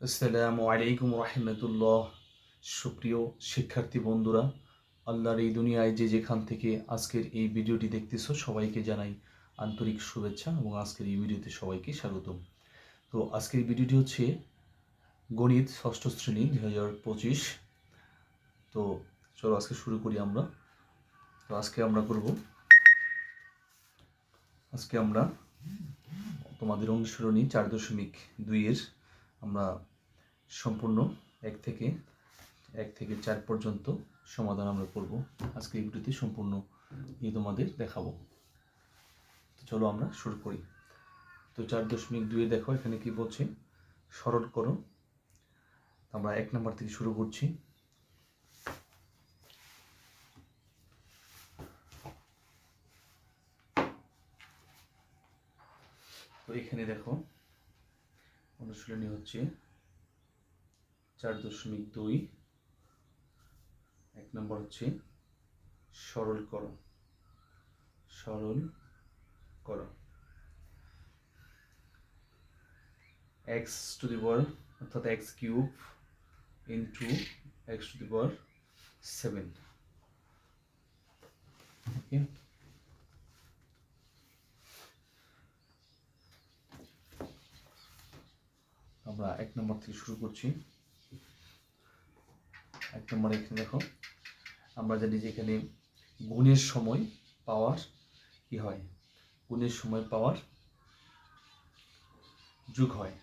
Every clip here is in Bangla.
আসসালামু আলাইকুম রহমতুল্লাহ। সুপ্রিয় শিক্ষার্থী বন্ধুরা, আল্লাহর এই দুনিয়ায় যে যেখান থেকে আজকের এই ভিডিওটি দেখতেছো, সবাইকে জানাই আন্তরিক শুভেচ্ছা এবং আজকের এই ভিডিওতে সবাইকে স্বাগতম। তো আজকের ভিডিওটি হচ্ছে গণিত ষষ্ঠ শ্রেণি দুই হাজার পঁচিশ। তো চলো আজকে শুরু করি আমরা। তো আজকে আমরা করব, আজকে আমরা তোমাদের অনুসরণী চার দশমিক দুইয়ের আমরা সম্পূর্ণ এক থেকে এক থেকে চার পর্যন্ত সমাধান আমরা করব। আজকে এই ভিডিওতে সম্পূর্ণ এই তোমাদের দেখাবো। তো চলো আমরা শুরু করি। তো চার দশমিক দুয়ে দেখো, এখানে কি বলছে? সরল করো। আমরা এক নম্বর থেকে শুরু করছি। তো এখানে দেখো, অনুশীলনী হচ্ছে চার দশমিক দুই। এক নম্বর হচ্ছে সরল করো সরল করো এক্স টু দি পাওয়ার অর্থাৎ x cube into x to the power seven okay আমরা এক নম্বর থেকে শুরু করছি। নম্বরে এখানে দেখো। আমরা জানি যে এখানে গুণের সময় পাওয়ার কি হয়? গুণের সময় পাওয়ার যোগ হয়।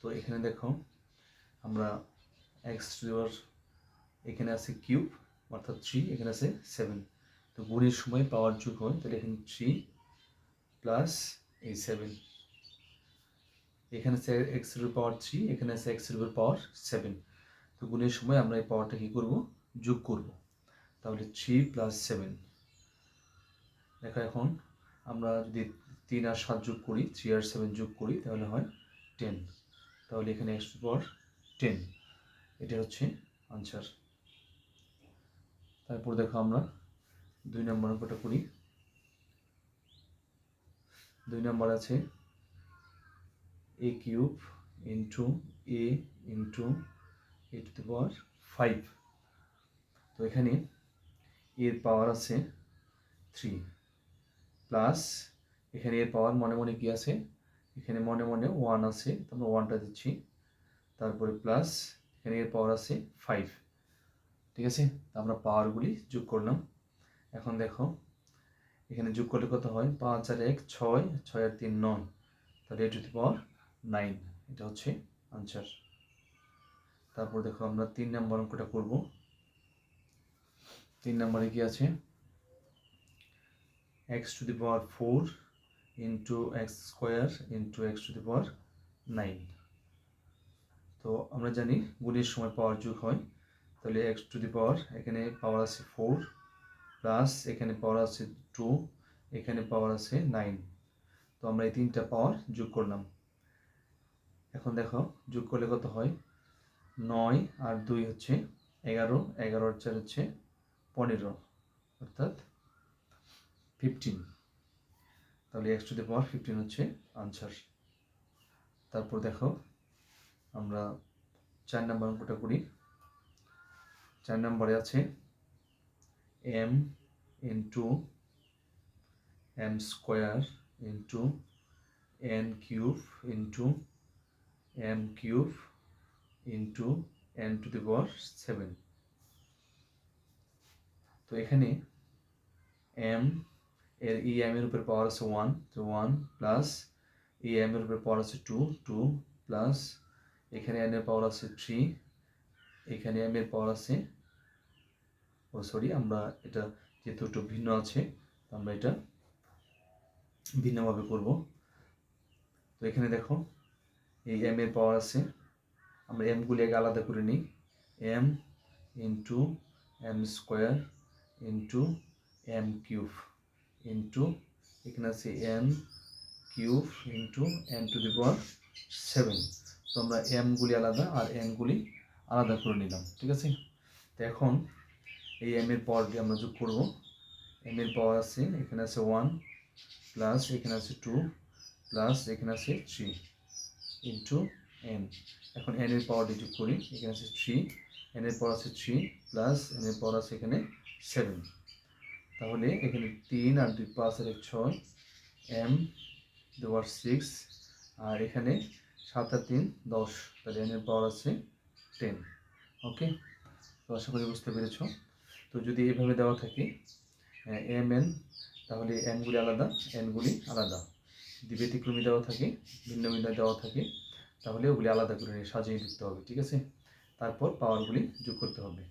তো এখানে দেখো, আমরা এক্স টুর এখানে আছে কিউব, অর্থাৎ থ্রি এখানে আছে সেভেন তো গুণের সময় পাওয়ার যোগ হয়, তাহলে এখানে থ্রি প্লাস এই সেভেন এখানে আছে এক্সের পাওয়ার থ্রি এখানে আছে এক্সের পাওয়ার সেভেন গুণের সময় আমরা এই পাওয়ারটা কী করব? যোগ করব। তাহলে থ্রি প্লাস সেভেন দেখো এখন আমরা যদি তিন আর সাত যোগ করি থ্রি আর সেভেন যোগ করি, তাহলে হয় টেন তাহলে এখানে এক্স পাওয়ার টেন এটা হচ্ছে আনসার তারপর দেখো আমরা দুই নম্বর অঙ্কটা করি। দুই নম্বর আছে a cube into a into a to the power 5 তো এখানে এর পাওয়ার আছে 3 প্লাস এখানে এর পাওয়ার মনে মনে কি আছে? এখানে মনে মনে ওয়ান আছে, তো আমরা ওয়ানটা দিচ্ছি। তারপরে প্লাস এখানে এর পাওয়ার আছে 5 ঠিক আছে? তো আমরা পাওয়ারগুলি যোগ করলাম। এখন দেখো, এখানে যোগ করলে কত হয়? পাঁচ আর এক, ছয় ছয় আর তিন, নয়। তাহলে এ টু দি পাওয়ার নাইন। এটা হচ্ছে আনসার। তারপর দেখো আমরা তিন নম্বর অঙ্কটা করব। তিন নম্বরে কি আছে? X to the power four into x square into x to the power nine তো আমরা জানি গুণের সময় পাওয়ার যোগ হয়। তাহলে এক্স টু দি পাওয়ার এখানে পাওয়ার আছে ফোর প্লাস এখানে পাওয়ার আছে টু এখানে পাওয়ার আছে নাইন তো আমরা এই তিনটা পাওয়ার যোগ করলাম। এখন দেখো যোগ করলে কত হয়? নয় আর দুই হচ্ছে এগারো এগারো আর চার হচ্ছে পনেরো, অর্থাৎ ফিফটিন তাহলে x to the power fifteen হচ্ছে আনসার তারপর দেখো, আমরা চার নাম্বার অঙ্কটা করি। চার নম্বরে আছে m into m square into n cube into m cube into n to the power seven তো এখানে এম এর ই এম এর উপর পাওয়ার আছে ওয়ান তো ওয়ান প্লাস ই এম এর উপর পাওয়ার আছে টু টু প্লাস এখানে এন এর পাওয়ার আছে থ্রি এখানে এম এর পাওয়ার আছে, ও সরি আমরা এটা যেহেতু একটু ভিন্ন আছে আমরা এটা ভিন্নভাবে করব। তো এখানে দেখো, এই এম এর পাওয়ার আছে আমরা এমগুলি আগে আলাদা করে নিই। M into m square into m cube into এখানে আছে m cube into n to the power seven তো আমরা এমগুলি আলাদা আর এনগুলি আলাদা করে নিলাম, ঠিক আছে? তো এখন এই এম এর পাওয়ার দিয়ে আমরা যোগ করব। এম এর পাওয়ার আছে, এখানে আছে ওয়ান প্লাস এখানে আছে টু প্লাস এখানে আছে থ্রি ইন্টু এন এখন এন এর পাওয়ার যোগ করি, এখানে আছে থ্রি এন এর পাওয়ার আছে থ্রি প্লাস এন এর পাওয়ার আছে এখানে সেভেন তাহলে এখানে তিন আর দুই পাঁচ আর এক ছয় এম দুবার সিক্স আর এখানে সাত আর তিন দশ, তাহলে এন এর পাওয়ার আছে টেন ওকে তো আশা করি বুঝতে পেরেছ। তো যদি এভাবে দেওয়া থাকে এম এন তাহলে এনগুলি আলাদা এনগুলি আলাদা। যদি দেওয়া থাকে, ভিন্ন ভিন্ন দেওয়া থাকে। তাহলে ওগুলি আলাদা করে সাজিয়ে লিখতে হবে, ঠিক আছে? তারপর পাওয়ারগুলি যোগ করতে হবে।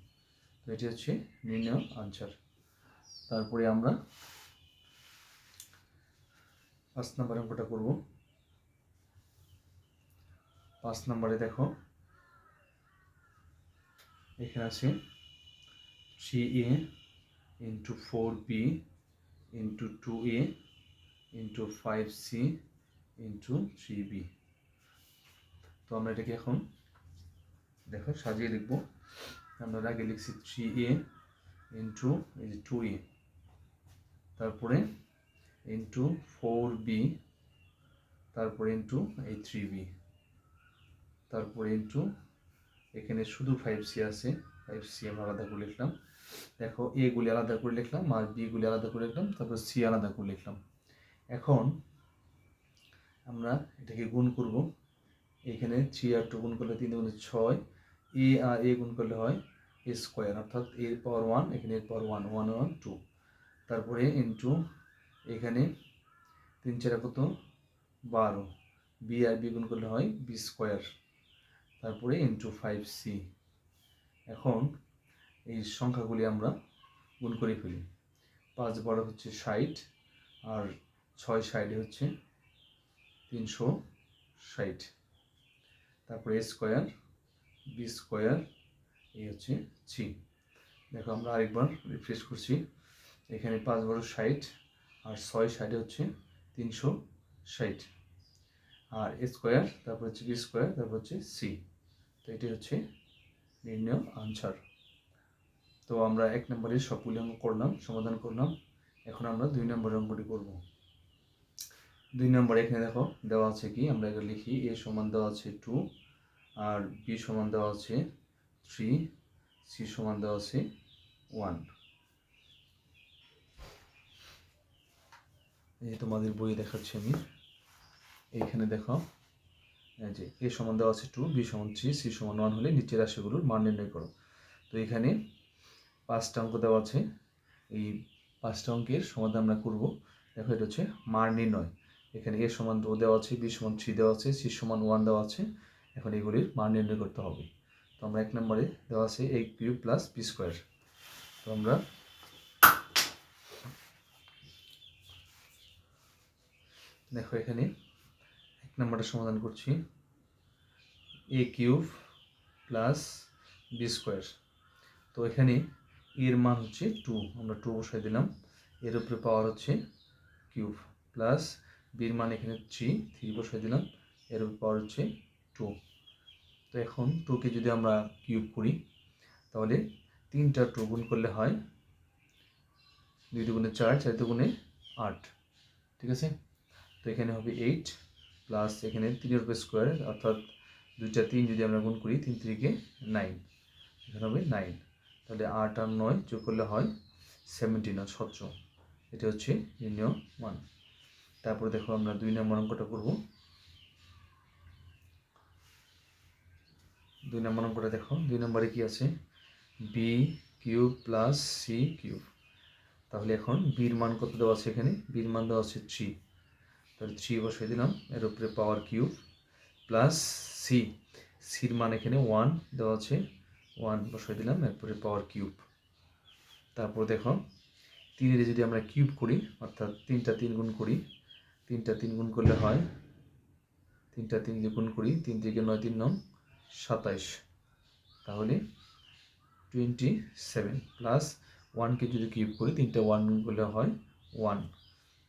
তো এটি হচ্ছে নির্ণয় আনসার তারপরে আমরা পাঁচ নম্বর অঙ্কটা করব। পাঁচ নম্বরে দেখো, এখানে আছে three a into four b into two a into five c into three b তো আমরা এটাকে এখন দেখো সাজিয়ে লিখব আমরা আগে লিখছি থ্রি এ ইন্টু এই যে টু এ তারপরে ইন্টু ফোর বি তারপরে ইন্টু এই থ্রি বি তারপরে ইন্টু এখানে শুধু ফাইভ সি আছে ফাইভ সি আমরা আলাদা করে লিখলাম। দেখো এ গুলি আলাদা করে লিখলাম, আর বি গুলি আলাদা করে লিখলাম, তারপর সি আলাদা করে লিখলাম। এখন আমরা এটাকে গুণ করব। এখানে থ্রি আর টু গুণ করলে তিন গুণে ছয়, এ আর এ গুণ করলে হয় এ স্কোয়ার, অর্থাৎ এর পাওয়ার ওয়ান, এখানে এর power one one one two. তারপরে ইন্টু এখানে তিন চারা কত? বারো। বি আর বি গুণ করলে হয় বি স্কোয়ার। তারপরে ইন্টু ফাইভ সি। এখন এই সংখ্যাগুলি আমরা গুণ করে ফেলি। পাঁচ বারো হচ্ছে ষাট, আর ছয় ষাটে হচ্ছে তিনশো ষাট। তারপরে এ স্কোয়ার বি স্কোয়ার এই হচ্ছে সি দেখো আমরা আরেকবার রিফ্রেশ করছি। এখানে পাঁচ বারো ষাট আর ছয় ষাটে হচ্ছে তিনশো ষাট। আর এ স্কোয়ার তারপর হচ্ছে বি স্কোয়ার তারপর হচ্ছে সি তো এটি হচ্ছে নির্ণয় আনসার তো আমরা এক নম্বরে সবগুলি করলাম, সমাধান করলাম। এখন আমরা দুই নম্বরের অঙ্কটি করব। দুই নম্বরে এখানে দেখো, দেওয়া আছে কি? আমরা এগুলো লিখি, এ সমান দেওয়া আছে টু আর বি সমান দেওয়া আছে থ্রি সি সমান দেওয়া আছে ওয়ান এই তোমাদের বইয়ে দেখাচ্ছি আমি। এইখানে দেখো যে এ সমান দেওয়া আছে টু বি সমান থ্রি সি সমান ওয়ান হলে নিচের রাশিগুলোর মান নির্ণয় করো। তো এখানে পাঁচটা অঙ্ক দেওয়া আছে। এই পাঁচটা অঙ্কের সমাধান আমরা করব। দেখো এটা হচ্ছে মান নির্ণয়। এখানে এ সমান দু দেওয়া আছে, বি সমান থ্রি দেওয়া আছে, সি সমান ওয়ান দেওয়া আছে। এখন এগুলির মান নির্ণয় করতে হবে। তো আমরা এক নম্বরে দেওয়া আছে a cube plus b square. তো আমরা দেখো এখানে এক নম্বরটা সমাধান করছি। A cube plus b square. তো এখানে এর মান হচ্ছে টু, আমরা টু বসাই দিলাম। এর উপরে পাওয়ার হচ্ছে কিউব প্লাস বির মান এখানে থ্রি থ্রি বসাই দিলাম, এর হচ্ছে টু তো এখন টুকে যদি আমরা কিউব করি, তাহলে তিনটা টু গুণ করলে হয় দুই দুগুণে চার চার দুগুণে আট, ঠিক আছে? তো এখানে হবে এইট প্লাস এখানে তিনের উপরে স্কোয়ার অর্থাৎ দুইটা তিন যদি আমরা গুণ করি, তিন তিরিকে নাইন এখানে হবে নাইন তাহলে আট আর নয় যোগ করলে হয় সেভেন্টিন আর সতেরো। এটা হচ্ছে নির্ণয় মান তারপরে দেখো আমরা দুই নম্বর অঙ্কটা করব। দুই নম্বর অঙ্কটা দেখো, দুই নম্বরে কি আছে? B cube plus c cube তাহলে এখন বির মান কত দেওয়া আছে এখানে? বির মান দেওয়া আছে থ্রি তাহলে থ্রি বসিয়ে দিলাম, এর উপরে পাওয়ার কিউব প্লাস সি সির মান এখানে ওয়ান দেওয়া আছে ওয়ান বসিয়ে দিলাম এরপরে পাওয়ার কিউব তারপর দেখো, তিনের যদি আমরা কিউব করি, অর্থাৎ তিনটা তিন গুণ করি তিনটা তিন গুণ করলে হয়। তিনটা তিন গুণ করি, তিন থেকে নয়, তিন নং সাতাইশ। তাহলে টোয়েন্টি সেভেন প্লাস ওয়ানকে যদি কিউব করি, তিনটা ওয়ান গুণ করলে হয় ওয়ান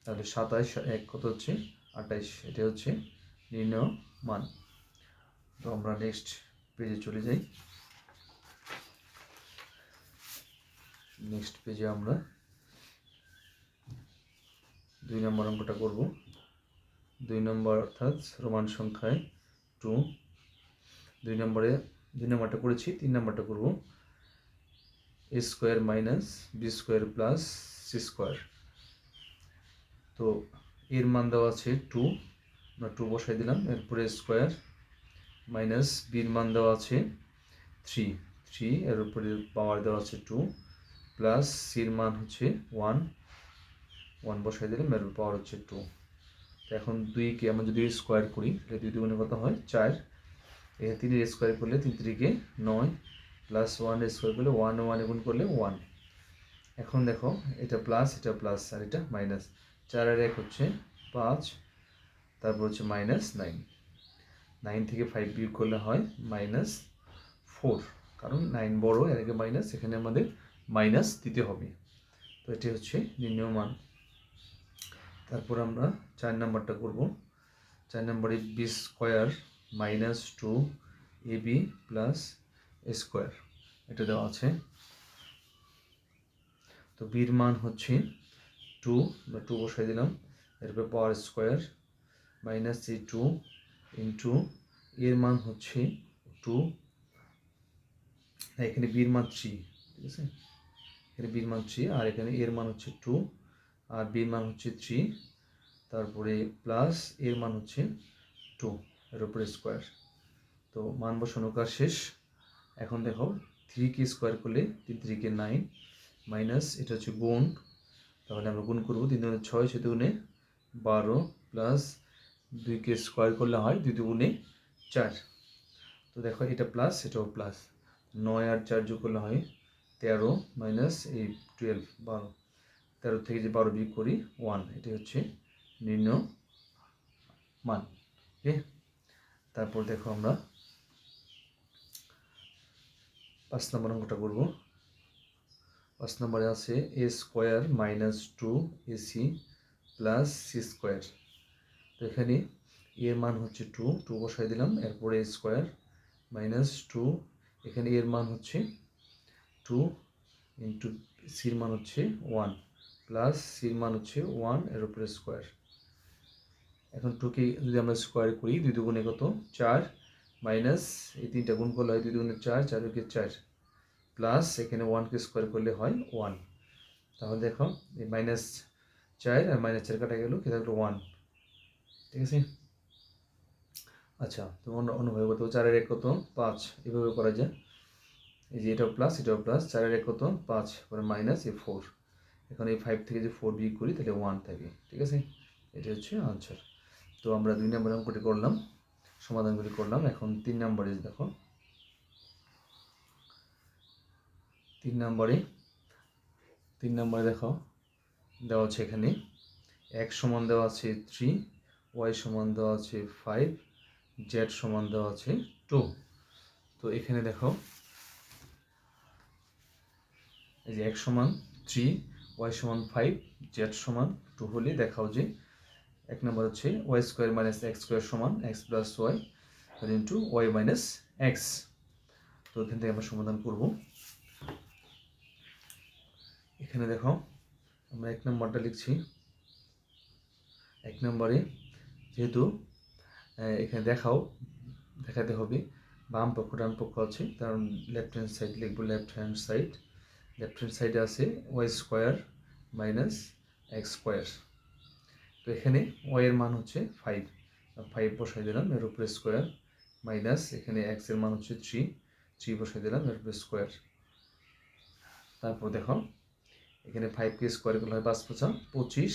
তাহলে সাতাইশ এক কত হচ্ছে? আঠাইশ। এটা হচ্ছে নির্ণয় মান তো আমরা নেক্সট পেজে চলে যাই। নেক্সট পেজে আমরা দুই নম্বর অঙ্কটা করব। দুই নম্বর অর্থাৎ রোমান সংখ্যায় টু দুই নম্বরে, দুই নম্বরটা করেছি, তিন নম্বরটা করব। A square minus b square plus c square তো এর মান দেওয়া আছে টু আমরা টু বসাই দিলাম, এরপরে স্কোয়ার মাইনাস বির মান দেওয়া আছে থ্রি থ্রি এর উপরে পাওয়ার দেওয়া আছে টু প্লাস সির মান হচ্ছে ওয়ান ওয়ান বসাই দিলাম, এর পাওয়ার হচ্ছে টু এখন দুইকে আমরা যদি স্কোয়ার করি তাহলে দুই দুগুণে কত হয়? চার। এখানে তিনের স্কোয়ার করলে তিন তিরিকে নয়। প্লাস ওয়ান স্কোয়ার করলে ওয়ান ওয়ান গুণ করলে ওয়ান এখন দেখো, এটা প্লাস এটা প্লাস আর এটা মাইনাস চার আর এক হচ্ছে পাঁচ, তারপর হচ্ছে মাইনাস নাইন নাইন থেকে ফাইভ বিয়োগ করলে হয় মাইনাস ফোর কারণ নাইন বড়, এর আগে মাইনাস এখানে আমাদের মাইনাস দিতে হবে। তো এটি হচ্ছে নির্ণয় মান। তারপর আমরা চার নাম্বারটা করব। চার নাম্বারে b square minus two a b plus square এটা দেওয়া আছে। তো বির মান হচ্ছে টু বা টু বসাই দিলাম। এরপর পাওয়ার স্কোয়ার মাইনাস এই টু ইন্টু এর মান হচ্ছে টু এখানে বির মান থ্রি ঠিক আছে? এখানে বির মান থ্রি আর এখানে এর মান হচ্ছে টু আর বির মান হচ্ছে থ্রি তারপরে প্লাস এর মান হচ্ছে টু এর উপরে স্কোয়ার তো মান বসানো কাজ শেষ। এখন দেখো থ্রিকে স্কোয়ার করলে তিন থ্রিকে নাইন মাইনাস এটা হচ্ছে গুণ। তাহলে আমরা গুণ করব তিন দুগুণে ছয় ছয় দুগুণে বারো প্লাস দুইকে স্কোয়ার করলে হয় দুই দুগুণে চার। তো দেখো এটা প্লাস এটাও প্লাস নয় আর চার যোগ করলে হয় তেরো মাইনাস এই টুয়েলভ বারো। তেরো থেকে যে বারো বিয়োগ করি ওয়ান এটি হচ্ছে নিম্ন মান ওকে তারপর দেখো আমরা পাঁচ নম্বর অঙ্কটা করব। পাঁচ নম্বরে আছে a square minus two AC plus c square তো এখানে এর মান হচ্ছে টু টু বসাই দিলাম, এরপরে এ স্কোয়ার মাইনাস টু এখানে এর মান হচ্ছে টু ইন্টু সির মান হচ্ছে ওয়ান প্লাস সির মান হচ্ছে ওয়ানের উপরে স্কোয়ার। এখন টুকে যদি আমরা স্কোয়ার করি, দুই দুগুণে কত? চার মাইনাস এই তিনটা গুণ করলে হয় দুই দুগুণে চার চার দুকে চার। প্লাস এখানে ওয়ানকে স্কোয়ার করলে হয় ওয়ান। তাহলে দেখো, এই মাইনাস চার আর মাইনাস চার কাটা গেল, কি থাকল? ওয়ান। ঠিক আছে? আচ্ছা তো অন্য, অন্যভাবে করতে চারের এক কত? পাঁচ। এভাবে করা যায়। এই যে এটাও প্লাস এটাও প্লাস, চারের এক কত? পাঁচ। পরে মাইনাস এ ফোর। এখন এই ফাইভ থেকে যে ফোর বিয়োগ করি, তাহলে ওয়ান থাকে, ঠিক আছে? এটা হচ্ছে আনসার তো আমরা দুই নম্বর অঙ্কটি করলাম, সমাধানগুলি করলাম। এখন তিন নম্বরে দেখো। তিন নম্বরে তিন নম্বরে দেখো, দেওয়া আছে এখানে এক সমান দেওয়া আছে থ্রি ওয়াই সমান দেওয়া আছে ফাইভ জেড সমান দেওয়া আছে টু তো এখানে দেখো, এই যে এক সমান থ্রি ওয়াই সমান ফাইভ জেড সমান টু হলে দেখাও যে এক নম্বর হচ্ছে y square minus x square সমান x plus y into y minus x তো এখান থেকে আমরা সমাধান করব। এখানে দেখো আমরা এক নম্বরটা লিখছি। এক নম্বরে যেহেতু এখানে দেখাও, দেখাতে হবে। বাম পক্ষ, ডান পক্ষ আছে কারণ লেফট হ্যান্ড সাইড লিখব left hand side left hand সাইডে আছে Y square minus X square. তো এখানে ওয়াই এর মান হচ্ছে ফাইভ। ফাইভ বসাই দিলাম এর উপরে স্কোয়ার মাইনাস এখানে এক্সের মান হচ্ছে থ্রি। থ্রি বসাই দিলাম এর উপরে স্কোয়ার। তারপর দেখো, এখানে ফাইভকে স্কোয়ার করলে হয় পাঁচ পঁচা পঁচিশ।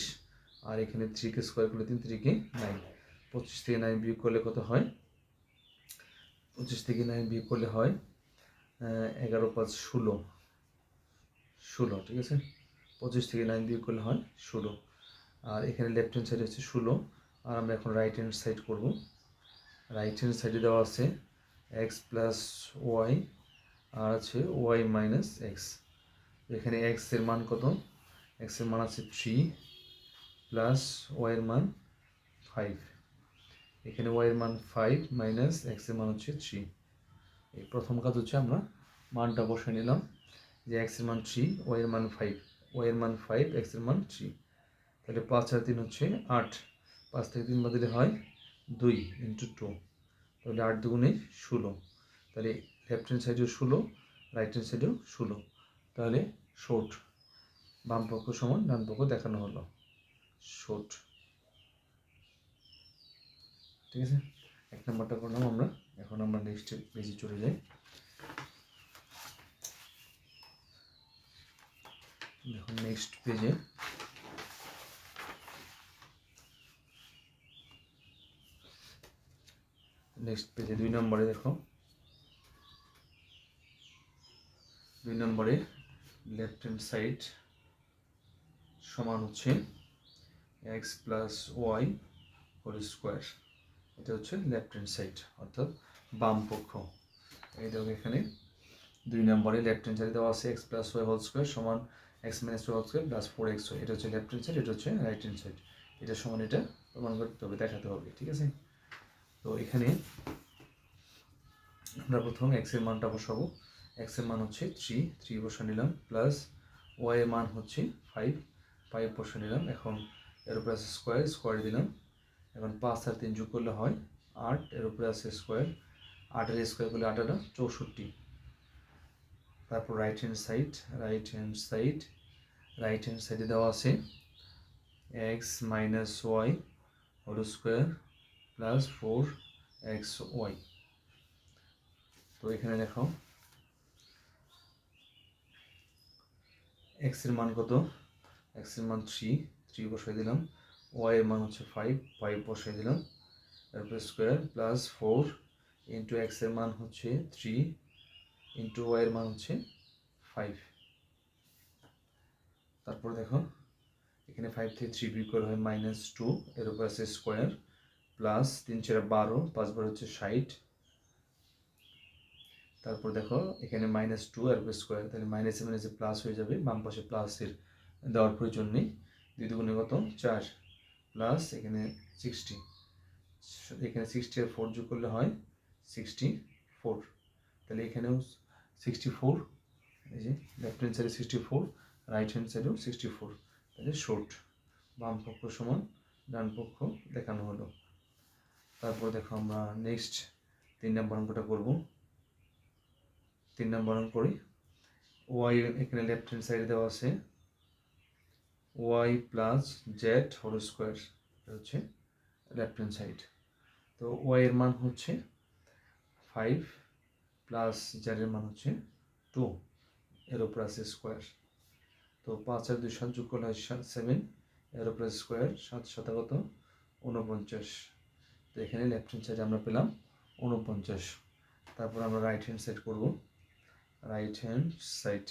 আর এখানে থ্রিকে স্কোয়ার করলে তিন থ্রিকে নাইন। পঁচিশ থেকে নাইন বিয়োগ করলে কত হয়? পঁচিশ থেকে নাইন বিয়োগ করলে হয় এগারো পাঁচ ষোলো। ষোলো, ঠিক আছে? পঁচিশ থেকে নাইন বিয়োগ করলে হয় ষোলো। আর এখানে লেফট হ্যান্ড সাইড হচ্ছে ষোলো। আর আমরা এখন রাইট হ্যান্ড সাইড করব। রাইট হ্যান্ড সাইডে দেওয়া আছে এক্স প্লাস ওয়াই আর আছে ওয়াই মাইনাস এক্স এখানে এক্সের মান কত? এক্সের মান আছে থ্রি প্লাস ওয়াইয়ের মান ফাইভ এখানে ওয়াইয়ের মান ফাইভ মাইনাস এক্সের মান হচ্ছে থ্রি এই প্রথম কাজ হচ্ছে আমরা মানটা বসে নিলাম। যে এক্সের মান থ্রি ওয়াই এর মান ফাইভ ওয়াই এর মান ফাইভ এক্সের মান থ্রি তাহলে পাঁচ আর তিন হচ্ছে আট। পাঁচ থেকে তিন বাদ হয় দুই ইন্টু টু তাহলে আট দুগুণে ষোলো। তাহলে লেফট হ্যান্ড সাইডেও ষোলো রাইট হ্যান্ড সাইডেও ষোলো। তাহলে শর্ট বাম পক্ষ সমান ডান পক্ষ দেখানো হলো। শর্ট ঠিক আছে? এক নম্বরটা করলাম আমরা। এখন আমরা নেক্সট পেজে চলে যাই। দেখুন নেক্সট পেজে নেক্সট পেজে দুই নম্বরে দেখো। দুই নম্বরে লেফট হ্যান্ড সাইড সমান হচ্ছে x plus y whole square এটা হচ্ছে লেফট হ্যান্ড সাইড অর্থাৎ বাম পক্ষ। এই দেখো এখানে দুই নম্বরে লেফট হ্যান্ড সাইড দেওয়া আছে x plus y whole square সমান x minus whole square plus four x y এটা হচ্ছে লেফট হ্যান্ড সাইড এটা হচ্ছে রাইট হ্যান্ড সাইড এটা সমান এটা প্রমাণ করতে হবে, দেখাতে হবে, ঠিক আছে? তো এখানে আমরা প্রথম এক্সের মানটা বসাবো। এক্সের মান হচ্ছে থ্রি থ্রি বসা নিলাম প্লাস ওয়াই এর মান হচ্ছে ফাইভ ফাইভ বসা নিলাম। এখন এর উপরে আছে স্কোয়ার স্কোয়ার দিলাম। এখন পাঁচ আর তিন যোগ করলে হয় আট, এর উপরে আছে স্কোয়ার আটের স্কোয়ার করলে আট আটা চৌষট্টি। তারপর right hand side right hand side right hand সাইডে দেওয়া আছে x minus y whole square plus four x y তো এখানে দেখো এক্সের মান কত? এক্সের মান থ্রি থ্রি বসাই দিলাম। ওয়াই এর মান হচ্ছে ফাইভ ফাইভ বসাই দিলাম। তারপরে স্কোয়ার প্লাস ফোর ইন্টু এক্সের মান হচ্ছে থ্রি ইন্টু ওয়াই এর মান হচ্ছে ফাইভ তারপর দেখো, এখানে ফাইভ থেকে থ্রি বিয়োগ করা হয় মাইনাস টু এর উপর আছে স্কোয়ার প্লাস তিন চার বারো পাঁচবার হচ্ছে ষাট। তারপর দেখো, এখানে মাইনাস টু আর স্কোয়ার তাহলে মাইনাসে মাইনাসে প্লাস হয়ে যাবে, বাম পাশে প্লাসের দেওয়ার প্রয়োজন নেই। দুই দুগুণে কত? চার। প্লাস এখানে সিক্সটি এখানে সিক্সটি আর ফোর যোগ করলে হয় সিক্সটি ফোর তাহলে এখানেও সিক্সটি ফোর এই যে লেফট হ্যান্ড সাইডে সিক্সটি ফোর রাইট হ্যান্ড সাইডেও সিক্সটি ফোর তাহলে বাম পক্ষ সমান, ডান পক্ষ দেখানো হলো। তারপর দেখো আমরা নেক্সট তিন নম্বর অঙ্কটা করব। তিন নম্বর অঙ্ক করি। ওয়াই এখানে লেফট হ্যান্ড সাইডে দেওয়া আছে। Y plus z whole square হচ্ছে লেফট হ্যান্ড সাইড তো ওয়াই এর মান হচ্ছে ফাইভ প্লাস জেডের মান হচ্ছে টু এর উপর স্কোয়ার তো পাঁচ আর দুই সাত যোগ করলে হয় সেভেন এর উপরে স্কোয়ার সাত শতাগত উনপঞ্চাশ তো এখানে লেফট হ্যান্ড সাইডে আমরা পেলাম উনপঞ্চাশ তারপর আমরা রাইট হ্যান্ড সাইড করব। Right hand side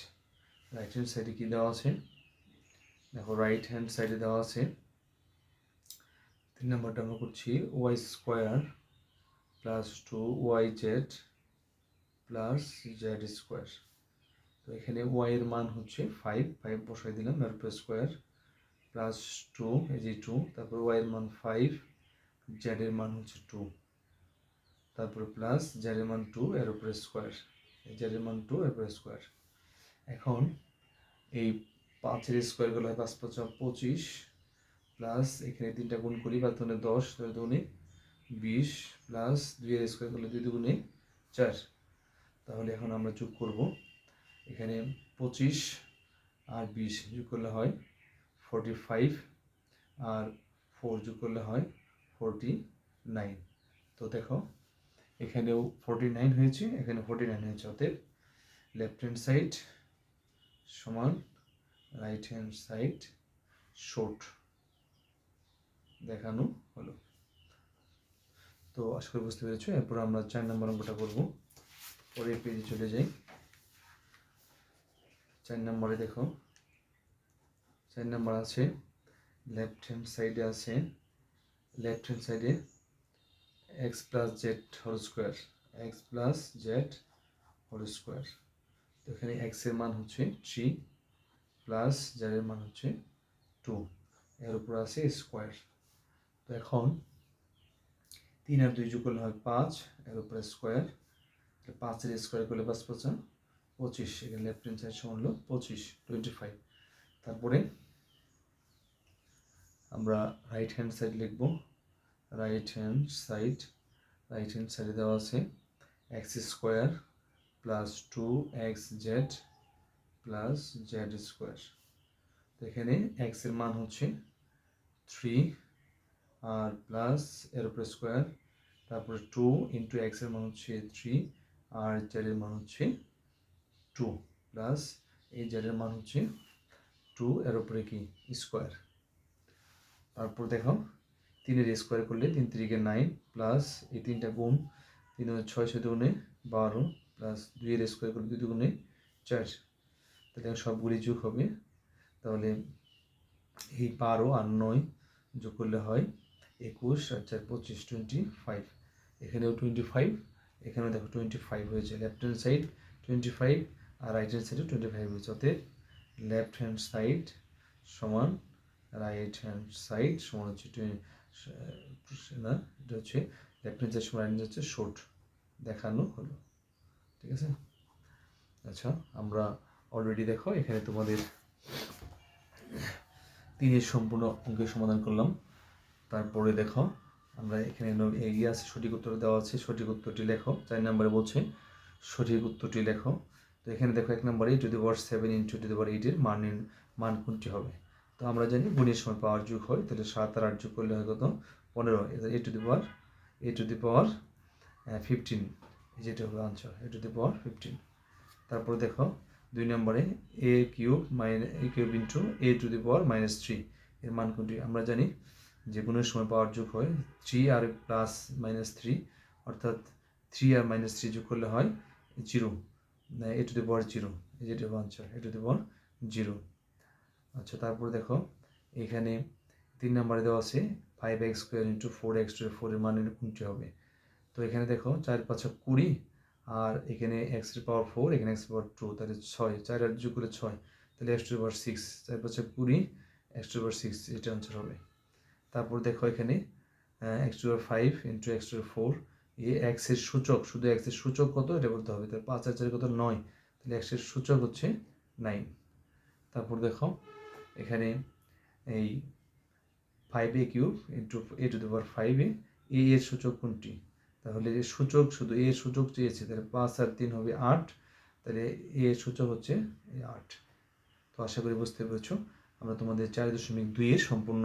right hand সাইডে কী দেওয়া আছে? দেখো রাইট হ্যান্ড সাইডে দেওয়া আছে। তিন নম্বরটা আমরা করছি Y square plus two Y Z plus Z square তো এখানে ওয়াই এর মান হচ্ছে ফাইভ ফাইভ বসাই দিলাম এর উপরে স্কোয়ার প্লাস টু এই যে টু তারপর ওয়াই এর মান ফাইভ জেড এর মান হচ্ছে টু তারপরে প্লাস জেড এর মান টু এর উপরে স্কোয়ার জেড এর মান টু এর উপরে স্কোয়ার এখন এই পাঁচের স্কোয়ারগুলো হয় পাঁচ পাঁচ পঁচিশ প্লাস এখানে তিনটা গুণ করি বা দুনে দশ দুই দুগুণে বিশ প্লাস দুইয়ের স্কোয়ার করলে দুই দুগুণে চার। তাহলে এখন আমরা যোগ করব। এখানে পঁচিশ আর বিশ যোগ করলে হয় ফোরটি ফাইভ আর ফোর যোগ করলে হয় ফোরটি নাইন তো দেখো, এখানেও ফোরটি নাইন হয়েছে, এখানে ফোরটি নাইন হয়েছে। অতএব লেফট হ্যান্ড সাইড সমান রাইট হ্যান্ড সাইড শর্ট দেখানো হলো। তো আশা করি বুঝতে পেরেছ। এরপর আমরা চার নম্বর অঙ্কটা করব। পরের পেজে চলে যাই। চার নম্বরে দেখো। চার নম্বর আছে লেফট হ্যান্ড সাইডে আছে। লেফট হ্যান্ড সাইডে X plus Z whole square X plus Z whole square তো এখানে এক্সের মান হচ্ছে থ্রি প্লাস জেডের মান হচ্ছে টু এর উপর আছে স্কোয়ার তো এখন তিন আর দুই যোগ করলে হয় পাঁচ, এর উপরে স্কোয়ার পাঁচের স্কোয়ার করলে পাঁচ পাঁচা পঁচিশ, এখানে লেফট হ্যান্ড সাইড সমান হলো পঁচিশ টোয়েন্টি ফাইভ তারপরে আমরা রাইট হ্যান্ড সাইড লিখব। Right hand side right hand সাইডে দেওয়া আছে X square plus two X Z plus Z square এখানে এক্সের মান হচ্ছে থ্রি আর প্লাস এর উপরে স্কোয়ার তারপরে টু ইন্টু এক্সের মান হচ্ছে থ্রি আর জেড এর মান হচ্ছে টু প্লাস এই জেড এর মান হচ্ছে টু এর উপরে কি? স্কোয়ার তারপর দেখো, তিনের স্কোয়ার করলে তিন তিরিকে নাইন প্লাস এই তিনটা গুণ তিন ছয় ছয় দুগুণে বারো প্লাস দুইয়ের স্কোয়ার করলে দুই দুগুণে চার। তাহলে সবগুলি যোগ হবে। তাহলে এই বারো আর নয় যোগ করলে হয় একুশ, আর চার পঁচিশ টোয়েন্টি ফাইভ এখানেও টোয়েন্টি ফাইভ এখানেও দেখো টোয়েন্টি ফাইভ হয়েছে left hand side twenty five আর রাইট হ্যান্ড সাইডে টোয়েন্টি ফাইভ হয়েছে, অতএব লেফট হ্যান্ড সাইড সমান রাইট হ্যান্ড সাইড সমান হচ্ছে না, এটা হচ্ছে লেফট হ্যান্ড সাইড সমান হচ্ছে শর্ট দেখানো হলো, ঠিক আছে? আচ্ছা আমরা অলরেডি দেখো, এখানে তোমাদের তিনের সম্পূর্ণ অঙ্কের সমাধান করলাম, তারপরে দেখো আমরা এখানে এগিয়ে আছে, সঠিক উত্তর দেওয়া আছে। সঠিক উত্তরটি লেখো, চার নম্বরে বলছে, সঠিক উত্তরটি লেখো। তো এখানে দেখো এক নম্বরে two the seven into two the power এইটের মান মান কোনটি হবে? তো আমরা জানি গুণের সময় পাওয়ার যুগ হয়, তাহলে সাত আর আট যুগ করলে হয় কত? পনেরো। A to the power A to the power fifteen যেটা হলো answer A to the power fifteen তারপরে দেখো, দুই নম্বরে A cube minus A cube into A to the power minus three এর মান কোনটি? আমরা জানি যে গুণের সময় পাওয়ার যোগ হয় থ্রি আর প্লাস মাইনাস থ্রি অর্থাৎ থ্রি আর মাইনাস থ্রি যোগ করলে হয় zero A to the power zero যেটা answer A to the power zero আচ্ছা তারপর দেখো, এখানে তিন নম্বরে দেওয়া আছে five X square into four X to ফোরের মান কোনটি হবে? তো এখানে দেখো, চার, পাঁচা কুড়ি, আর এখানে এক্সের পাওয়ার ফোর এখানে এক্স পাওয়ার টু তাহলে ছয়, চার আর যোগ করলে ছয়, তাহলে এক্স টু পাওয়ার সিক্স চার, পাঁচ কুড়ি এক্স টু পাওয়ার সিক্স এটা আনসার হবে। তারপর দেখো এখানে X to five into X to four এ এক্সের সূচক, শুধু এক্সের সূচক কত? এটা বলতে হবে। তাহলে পাঁচ হাজার কত? নয়। তাহলে এক্সের সূচক হচ্ছে নাইন তারপর দেখো, এখানে এই five A cube into A to the power five A A এর সূচক কোনটি? তাহলে যে সূচক, শুধু এ সূচক চেয়েছে, তাহলে পাঁচ আর তিন হবে আট। তাহলে এ এর সূচক হচ্ছে আট। তো আশা করি বুঝতে পেরেছ। আমরা তোমাদের চার দশমিক দুইয়ের সম্পূর্ণ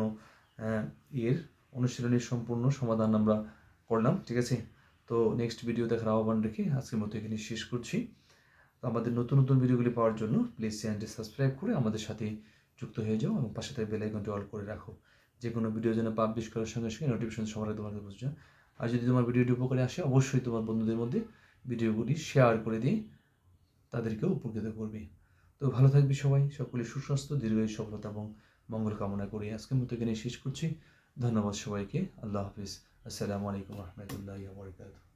এর অনুশীলনের সম্পূর্ণ সমাধান আমরা করলাম, ঠিক আছে? তো নেক্সট ভিডিও দেখার আহ্বান রেখে আজকের মতো এখানে শেষ করছি। তো আমাদের নতুন নতুন ভিডিওগুলি পাওয়ার জন্য প্লিজ চ্যানেলটি সাবস্ক্রাইব করে আমাদের সাথে যুক্ত হয়ে যাও এবং পাশে থেকে বেল আইকনটি অল করে রাখো। যে কোনো ভিডিও যেন পাবলিশ করার সঙ্গে সঙ্গে নোটিফিকেশন সবার আগে তোমাদের বুঝছ আর যদি তোমার ভিডিওটি উপকারে আসে, অবশ্যই তোমার বন্ধুদের মধ্যে ভিডিওগুলি শেয়ার করে দিয়ে তাদেরকেও উপকৃত করবে। তো ভালো থাকবি সবাই, সকলে সুস্বাস্থ্য, দীর্ঘায়ু সফলতা এবং মঙ্গল কামনা করি আজকের মতো এখানে শেষ করছি। ধন্যবাদ সবাইকে। আল্লাহ হাফিজ। আসসালামু আলাইকুম রহমতুল্লাহ